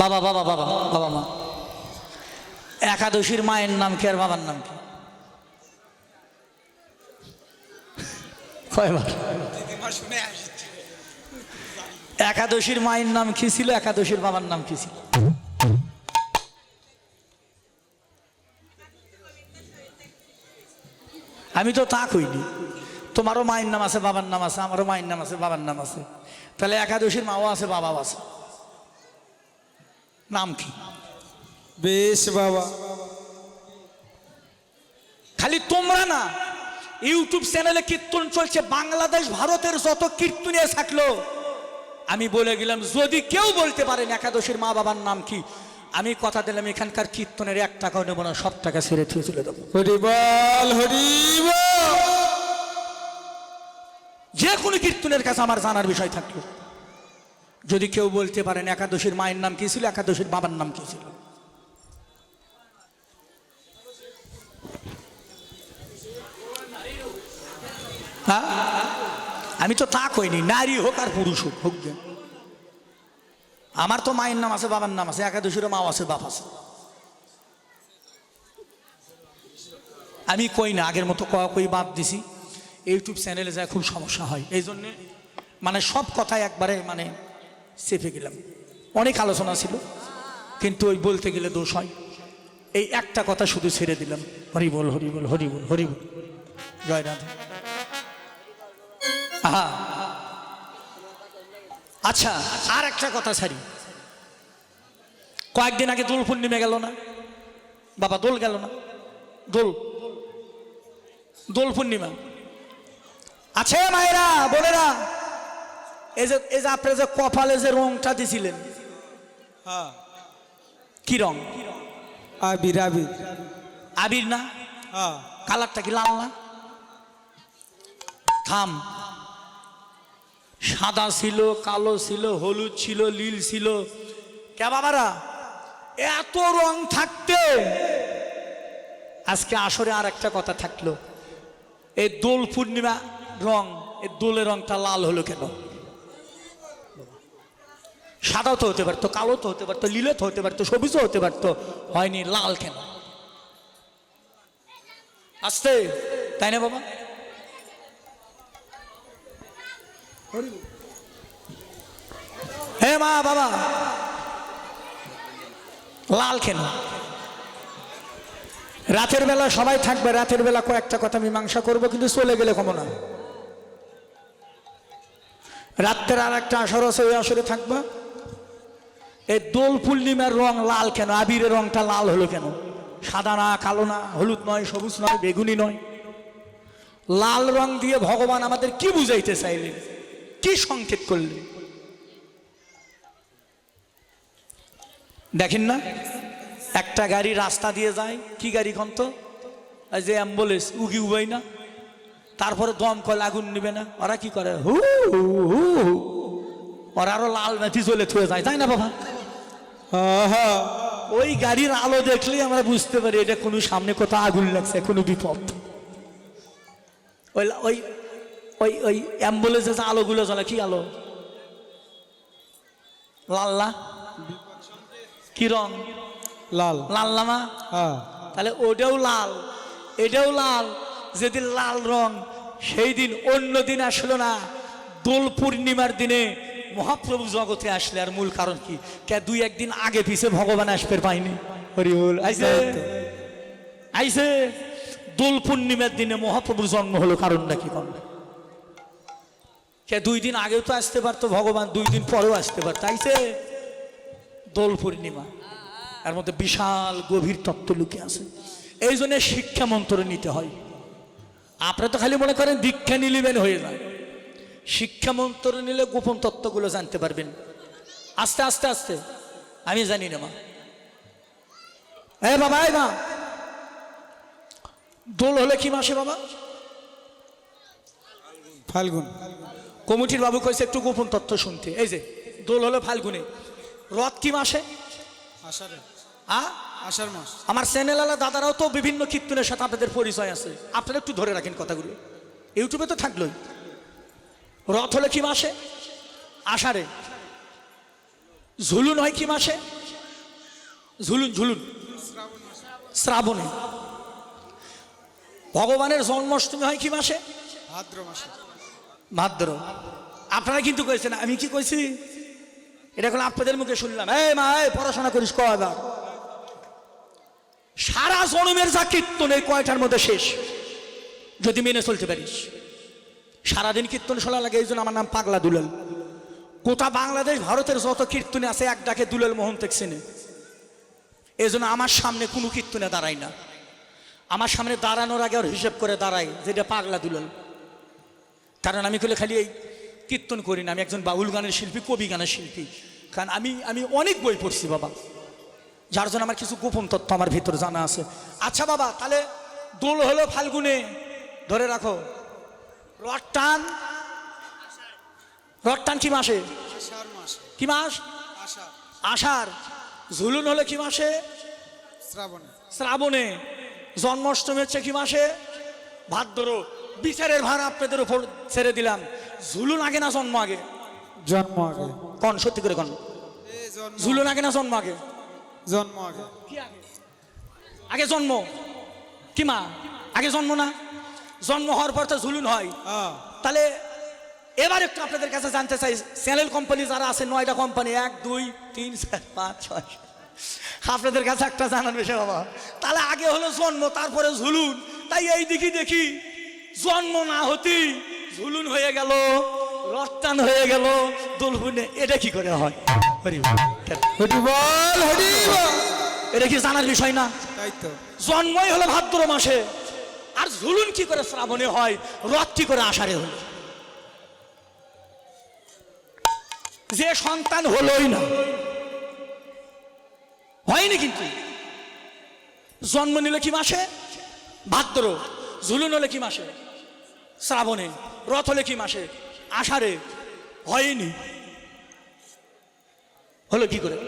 বাবা বাবা বাবা বাবা মা। একাদশীর মায়ের নাম কি আর বাবার নাম কি? একাদশীর মায়ের নাম কি ছিল? একাদশীর বাবার নাম কি ছিল? আমি তো তা কইনি তোমারও মায়ের নাম আছে বাবার নাম আছে আমারও মায়ের নাম আছে বাবার নাম আছে। তাহলে একাদশীর মাও আছে বাবাও আছে। নাম কি? বেশ বাবা। খালি তোমরা না ইউটিউব চ্যানেলে কীর্তন চলছে বাংলাদেশ ভারতের যত কীর্তনিয়া থাকল। আমি বলে গেলাম যদি কেউ বলতে পারেন একাদশীর মা বাবার নাম কি আমি কথা দিলাম এখানকার কীর্তনের এক টাকাও নেব না সব টাকা ছেড়ে থুয়ে চলে দেবো হরিবল হরিবল! যে কোনো কীর্তনের কাছে আমার জানার বিষয় থাকল যদি কেউ বলতে পারেন, একাদশীর মায়ের নাম কি ছিল, একাদশীর বাবার নাম কি ছিল হ্যাঁ? আমি তো তা কইনি, নারী হোক আর পুরুষ হোক হোক। আমার তো মায়ের নাম আছে, বাবার নাম আছে, একাদশীরও মাও আছে, বাপ আছে আমি কই না, আগের মতো কয়া কই বাপ দিছি ইউটিউব চ্যানেলে যায় খুব সমস্যা হয়। এই জন্যে মানে সব কথাই একবারে মানে চেপে গেলাম। অনেক আলোচনা ছিল, কিন্তু ওই বলতে গেলে দোষ হয়। এই একটা কথা শুধু ছেড়ে দিলাম। হরি বল হরি বল জয় রাধা। আচ্ছা আর একটা কথা ছাড়ি। কয়েকদিন আগে দোল পূর্ণিমা গেল না? বাবা, দোল গেল না? দোল। দোল পূর্ণিমা। আছে মায়েরা বোনেরা এই যে এই যে আপনি যে কপালে যে রংটা দিছিলেন হ্যাঁ। কি রং? আবির আবির। আবির না? হ্যাঁ। কালারটা কি লাল না? থাম। সাদা ছিল কালো ছিল হলুদ ছিল নীল ছিল। কে বাবারা এত রং থাকতে আজকে আসরে আর একটা কথা থাকল। এই দোল পূর্ণিমা রং এই দোলের রংটা লাল হলো কেন? সাদাও তো হতে পারতো, কালো তো হতে পারতো, লীলে তো হতে পারতো, সবুজও হতে পারতো, হয়নি লাল কেন? আসতে, তাই না বাবা? হে মা, বাবা। লাল কেন? রাতের বেলা সবাই থাকবে, রাতের বেলা কয়েকটা কথা মীমাংসা করব, কিন্তু চলে গেলে কমো না। রাত্রের আর একটা আসর আছে, ওই আসরে থাকবা? এই দোল পূর্ণিমার রং লাল কেন? আবিরের রংটা লাল হলো কেন? সাদা না, কালো না, হলুদ নয়, সবুজ নয়, বেগুনি নয়। লাল রং দিয়ে ভগবান আমাদের কি বুঝাইতে চাইলেন? কি সংকেত করলেন? দেখেন না? একটা গাড়ি রাস্তা দিয়ে যায়, কি গাড়ি কন্ত? যে অ্যাম্বুলেন্স, উগি উবাই না? তারপরে দম কল আগুন নিবে না। ওরা কি করে? হু হু হু। ওরা আরও লাল মেথি জ্বলে থুয়ে যায় তাই না বাবা? ওই গাড়ির আলো দেখলেই আমরা বুঝতে পারি এটা কোনো সামনে কোথাও আগুন লাগছে কোনো বিপদ। ওই ওই ওই ওই অ্যাম্বুলেন্সের আলোগুলো জ্বলে কি আলো? লাল না? কি রং? লাল। লাল হ্যাঁ। তাহলে ওটাও লাল এটাও লাল। যেদিন লাল রং সেই দিন অন্য দিন আসলো না। দোল পূর্ণিমার দিনে মহাপ্রভু জগতে আসলে আর মূল কারণ কি? কে দুই একদিন আগে পিছে ভগবান আসবে পাইনি। হরি বল আইসে আইসে দোল পূর্ণিমার দিনে মহাপ্রভুর জন্ম হলো কারণটা কি কোন কে দুই দিন আগেও তো আসতে পারতো ভগবান দুই দিন পরেও আসতে পারতো। আইসে দোল পূর্ণিমা। এর মধ্যে বিশাল গভীর তত্ত্ব লুকিয়ে আছে। এই জন্য শিক্ষা মন্ত্র নিতে হয়। আপনারা তো খালি মনে করেন দীক্ষা নিলিবেন হয়ে যায়। শিক্ষা মন্ত্র নিলে গোপন তত্ত্বগুলো জানতে পারবেন। আস্তে আস্তে আস্তে। আমি জানি না মা। এ বাবা এই মা। দোল হলে কি মাসে বাবা? ফাল্গুন। কমিটির বাবু কইছে একটু গোপন তত্ত্ব শুনতে। এই যে দোল হলো ফাল্গুনে। রথ কি মাসে? আষাঢ়ে। আ? আষাঢ় মাস। আমার চ্যানেলওয়ালা দাদারাও তো বিভিন্ন কীর্তনের সাথে আপনাদের পরিচয় আছে। আপনারা একটু ধরে রাখেন কথাগুলো। ইউটিউবে তো থাকলোই। রথ হলে কি মাসে? আষাঢ়ে। ঝুলুন হয় কি মাসে? ঝুলুন ঝুলুন। শ্রাবণে। ভগবানের জন্মাষ্টমী হয় কি মাসে? ভাদ্র মাসে। ভাদ্র। আপনারা কিন্তু কইছেন আমি কি কইছি? এটা এখন আপনাদের মুখে শুনলাম। এই মা এই পড়াশোনা করিস কয়বার সারা জনমের যা কীর্তন এই কয়টার মধ্যে শেষ? যদি মেনে চলতে পারিস। সারাদিন কীর্তন শোনা লাগে, এই জন্য আমার নাম পাগলা দুলাল। গোটা বাংলাদেশ, ভারতের যত কীর্তনে আছে, এক ডাকে দুলাল মোহন দেখছেন এই জন্য আমার সামনে কোনো কীর্তনে দাঁড়ায় না। আমার সামনে দাঁড়ানোর আগে ওর হিসেব করে দাঁড়ায় যেটা পাগলা দুলাল। কারণ আমি কলে খালি এই কীর্তন করি না, আমি একজন বাউল গানের শিল্পী, কবি গানের শিল্পী। কারণ আমি আমি অনেক বই পড়ছি, বাবা। যার জন্য আমার কিছু গোপন তথ্য আমার ভিতর জানা আছে। আচ্ছা বাবা তাহলে দোল হলো ফাল্গুনে। ধরে রাখো। রড টান। কি মাসে আষাঢ় মাসে? কি মাস? আষাঢ়। ঝুলুন হলো কি মাসে? শ্রাবণে। শ্রাবণে। জন্মাষ্টমী হচ্ছে কি মাসে? ভাদ্র। বিচারের ভার আপনাদের উপর ছেড়ে দিলাম। ঝুলুন আগে না জন্ম আগে? জন্ম আগে। কন সত্যি করে কন? ঝুলুন আগে না জন্ম আগে? জন্ম আগে। আগে? জন্ম। কি মা? আগে জন্ম না? জন্ম হওয়ার পর তো ঝুলুন হয়। তাহলে এবার একটু আপনাদের কাছে জানতে চাই চ্যানেল কোম্পানি যারা আছে নয়টা কোম্পানি এক দুই তিন চার পাঁচ ছয় আপনাদের কাছে একটা জানার বিষয় বাবা তাহলে আগে হলো জন্ম তারপরে ঝুলুন তাই এই দেখি দেখি জন্ম না হতি ঝুলুন হয়ে গেল রত্তান হয়ে গেল দোলহুনে। এটা কি করে হয়? এটা কি জানার বিষয় না? জন্মই হলো ভাদ্র মাসে। আর ঝুলুন কি করে শ্রাবণে হয়? রথ কি করে আষাঢ়ে হলো? যে সন্তান হলোই না। হয়নি কিন্তু। জন্ম নিল কি মাসে? ভাদ্র। ঝুলুন হলে কি মাসে? শ্রাবণে। রথ হলে কি মাসে? আষাঢ়ে। হয়নি। হলো কি করে?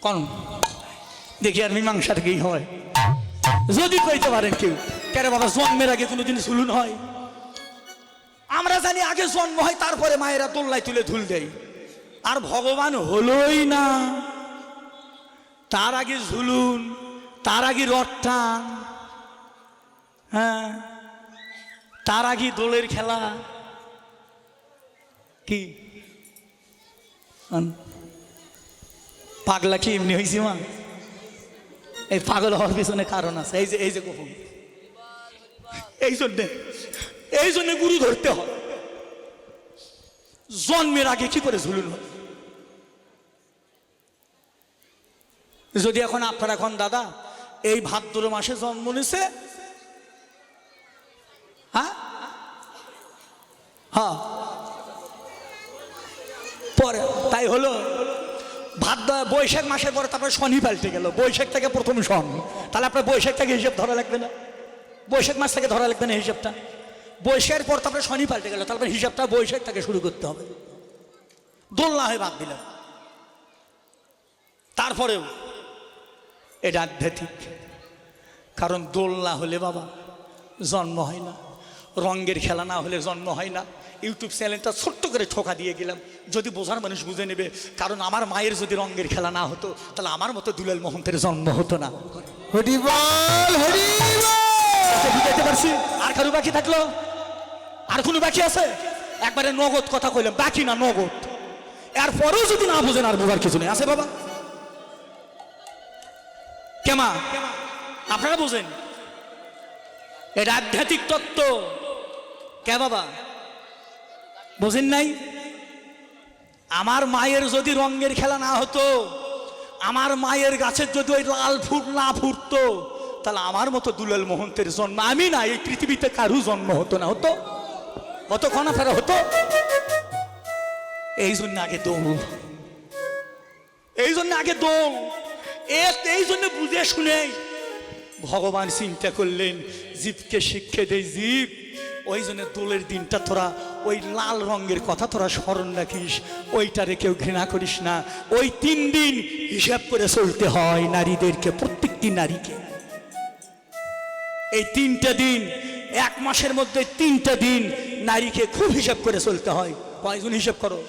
কোন। দেখি আর মীমাংসাটা কি হয়। যদি কইতে পারেন কেউ, কেন বাবা জন্মের আগে কোনোদিন ঝুলুন হয়? আমরা জানি আগে জন্ম হয়, তারপরে মায়েরা দোল্লায় তুলে ধুল দেয়। আর ভগবান হলোই না। তার আগে ঝুলুন, তার আগে রট্টান হ্যাঁ? তার আগে দোলের খেলা। কি। পাগলা কি এমনি হয়েছি মা? এই পাগল হওয়ার পিছনে কারণ আছে। এই যে এই যে কখন? এই জন্যে এই জন্যে গুরু ধরতে হয়। জন্মের আগে কি করে ঝুলুন? যদি এখন আপনার এখন, দাদা, এই ভাদ্র মাসে জন্ম নিছে হ্যাঁ? হ্যাঁ? পরে তাই হলো ভাদ্র বৈশাখ মাসের পরে তারপরে শনি পাল্টে গেল। বৈশাখ থেকে প্রথম শন। তাহলে আপনার বৈশাখ থেকে হিসেব ধরা লাগবে না। বৈশাখ মাস থেকে ধরা লাগবে না হিসেবটা। বৈশাখের পর তারপরে শনি পাল্টে গেল, তারপরে হিসাবটা বৈশাখ থেকে শুরু করতে হবে। দোলনা হয়ে বাদ দিলাম। তারপরেও এটা আধ্যাত্মিক। কারণ দোলনা হলে বাবা, জন্ম হয় না। রঙ্গের খেলা না হলে জন্ম হয় না। ইউটিউব চ্যানেলটা ছোট্ট করে ঠোকা দিয়ে গেলাম। যদি বোঝার মানুষ বুঝে নেবে কারণ আমার মায়ের যদি রঙ্গের খেলা না হতো তাহলে আমার মতো দুলাল মোহন্তের জন্ম হতো না। হরি হরি বল! বুঝাইতে পারছি? আর কারও বাকি থাকল? আর কোনো বাকি আছে? একবারে নগদ কথা কইলাম বাকি না নগদ। এরপরেও যদি না বুঝেন আর বোঝার কিছু নেই। আছে বাবা? কেমা আপনারা বুঝেন? এটা আধ্যাত্মিক তত্ত্ব। কে বাবা? বুঝেন নাই? আমার মায়ের যদি রঙের খেলা না হতো, আমার মায়ের গাছের যদি ওই লাল ফুল না ফুটতো, তাহলে আমার মতো দুলাল মোহন্তের জন্ম আমি না, এই পৃথিবীতে কারু জন্ম হতো না, হতো? হতো কনা ফেরা হতো? এই জন্য আগে দৌড়। এই জন্য আগে দৌড়। এই জন্য বুঝে শুনে ভগবান চিন্তা করলেন, জীবকে শিক্ষা দেয় জীব। ওই জন্য দোলের দিনটা তোরা ওই লাল রঙের কথা তোরা স্মরণ রাখিস, ওইটারে কেউ ঘৃণা করিস না। ওই তিন দিন হিসাব করে চলতে হয় নারীদেরকে, প্রত্যেকটি নারীকে। এই তিনটা দিন, এক মাসের মধ্যে তিনটা দিন নারীকে খুব হিসাব করে চলতে হয়। কয়জন হিসাব করো?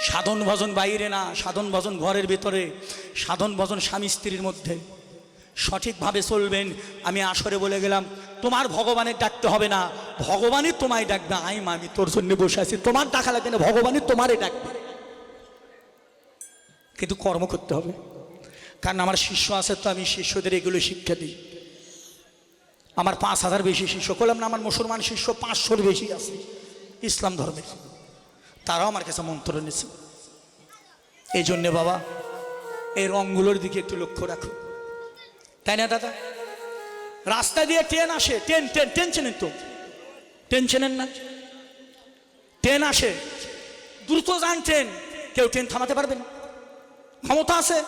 সাধন ভজন বাইরে না, সাধন ভজন ঘরের ভেতরে। সাধন ভজন স্বামী স্ত্রীর মধ্যে। সঠিকভাবে চলবেন, আমি আসরে বলে গেলাম, তোমার ভগবানের ডাকতে হবে না, ভগবানই তোমায় ডাকবে। আই মা, আমি তোর জন্য বসে আছি, তোমার ডাকা লাগবে না, ভগবানই তোমারই ডাকবে। কিন্তু কর্ম করতে হবে। কারণ আমার শিষ্য আছে তো, আমি শিষ্যদের এগুলো শিক্ষা দিই। আমার পাঁচ হাজার বেশি শিষ্য, করলাম না, আমার মুসলমান শিষ্য পাঁচশোর বেশি আছে, ইসলাম ধর্মের। তারাও আমার কাছে মন্ত্র নিচ্ছে এই জন্যে বাবা এই রঙগুলোর দিকে একটু লক্ষ্য রাখো। তাই না, দাদা? রাস্তা দিয়ে ট্রেন আসে, ট্রেন ট্রেন টেনশনের তো? টেনশনের না? ট্রেন আসে, দ্রুত যান ট্রেন, কেউ ট্রেন থামাতে পারবেন ক্ষমতা আছে?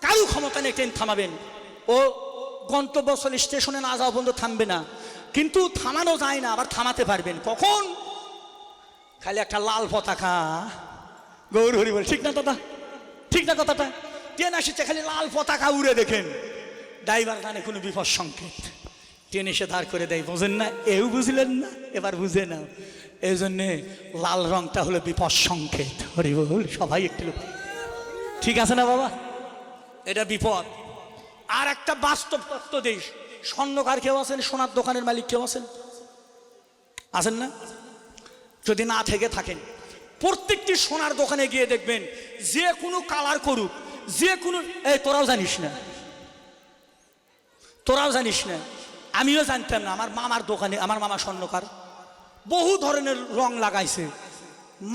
কারও ক্ষমতা নেই ট্রেন থামাবেন। ও গন্তব্যস্থল স্টেশনে না যাওয়া পর্যন্ত থামবে না। কিন্তু থামানো যায় না, আবার থামাতে পারবেন। কখন? খালি একটা লাল পতাকা। গৌর হরি বল, ঠিক না, দাদা? ঠিক না কথাটা? ট্রেন আসছে, খালি লাল পতাকা উড়ে দেখেন। ড্রাইভার জানে কোনো বিপদ সংকেত। ট্রেন এসে দাঁড় করে দেয়, বোঝেন না? এও বুঝলেন না? এবার বুঝে নাও। এই জন্যে লাল রংটা হলো বিপদ সংকেত। হরি বল, সবাই একটু লোক। ঠিক আছে না বাবা? এটা বিপদ। আর একটা বাস্তব তত্ত্ব দেশ স্বর্ণকার কেউ আছেন, সোনার দোকানের মালিক কেউ আছেন? আছেন না? যদি না থেকে থাকেন প্রত্যেকটি সোনার দোকানে গিয়ে দেখবেন, যে কোনো কালার করুক, যে কোনো, এই তোরাও জানিস না। তোরাও জানিস না। আমিও জানতাম না, আমার মামার দোকানে, আমার মামা স্বর্ণকার। বহু ধরনের রং লাগাইছে।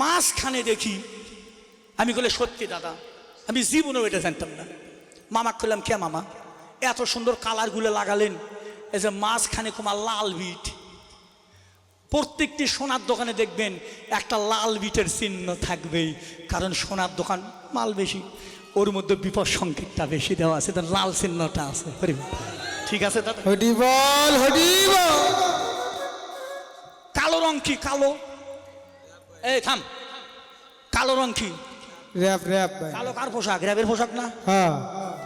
মাঝখানে দেখি, আমি বলে সত্যি দাদা, আমি জীবনেও এটা জানতাম না। মামা করলাম কে মামা? এত সুন্দর কালারগুলো লাগালেন, এই যে মাঝখানে তোমার লাল বিট প্রত্যেকটি সোনার দোকানে দেখবেন একটা লাল বিটের চিহ্ন থাকবেই। কারণ সোনার দোকান মাল বেশি ওর মধ্যে বিপদ সংকেতটা বেশি দেওয়া আছে তার লাল চিহ্নটা আছে। হরি ঠিক আছে কালো রং কি কালো? এই থাম। কালো রং কি? র্যাপ র্যাপ কালো কার পোশাক? র্যাবের পোশাক না? হ্যাঁ।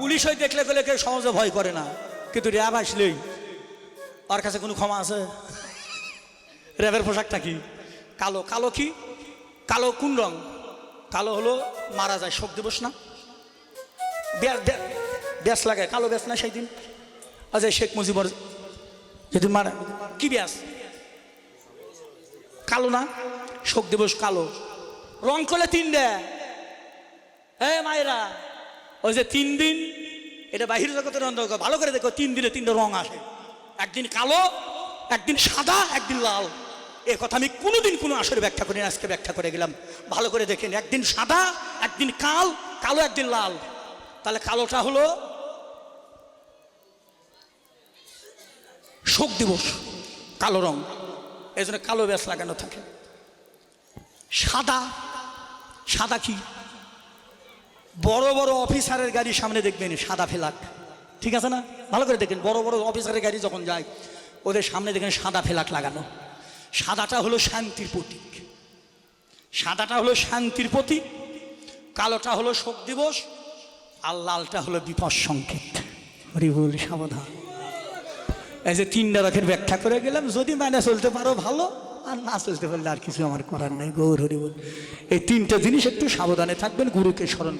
পুলিশ হয়ে দেখলে গেলে কেউ সমাজে ভয় করে না। কিন্তু র্যাব আসলেই ওর কাছে কোনো ক্ষমা আছে? র্যাবের পোশাকটা কি? কালো। কালো কি? কালো কোন রং? কালো হলো মারা যায়, শোক দিবস না? ব্যাস লাগে, কালো ব্যাস না সেই দিন? আজ শেখ মুজিবর যদি মারা, কি ব্যাস? কালো না? শোক দিবস কালো। রং করলে তিনটে এ মায়েরা, ওই যে তিন দিন, এটা বাহির জগতের অন্তর্গত ভালো করে দেখো, তিন দিনে তিনটে রং আসে। একদিন কালো, একদিন সাদা, একদিন লাল। এ কথা আমি কোনোদিন কোনো আসরে ব্যাখ্যা করি আজকে ব্যাখ্যা করে গেলাম। ভালো করে দেখেন একদিন সাদা, একদিন কাল, কালো, একদিন লাল। তাহলে কালোটা হলো শোক দিবস, কালো রং। এই জন্য কালো ব্যাস লাগানো থাকে। সাদা সাদা কি? বড় বড় অফিসারের গাড়ি সামনে দেখবেন, সাদা ফেলাক ঠিক আছে না? ভালো করে দেখেন, বড় বড় অফিসারের গাড়ি যখন যায়, ওদের সামনে দেখেন সাদা ফেলাক লাগানো। সাদাটা হলো শান্তির প্রতীক। সাদাটা হলো শান্তির প্রতীক, কালোটা হলো শোক দিবস, আর লালটা হলো বিপদ সংকেত। হরিবুল সাবধান। এই যে তিনটা রকের ব্যাখ্যা করে গেলাম, যদি মানে চলতে পারো ভালো, আর না চলতে পারলে আর কিছু আমার করার নেই। গৌর হরিবুল এই তিনটা জিনিস একটু সাবধানে থাকবেন, গুরুকে স্মরণ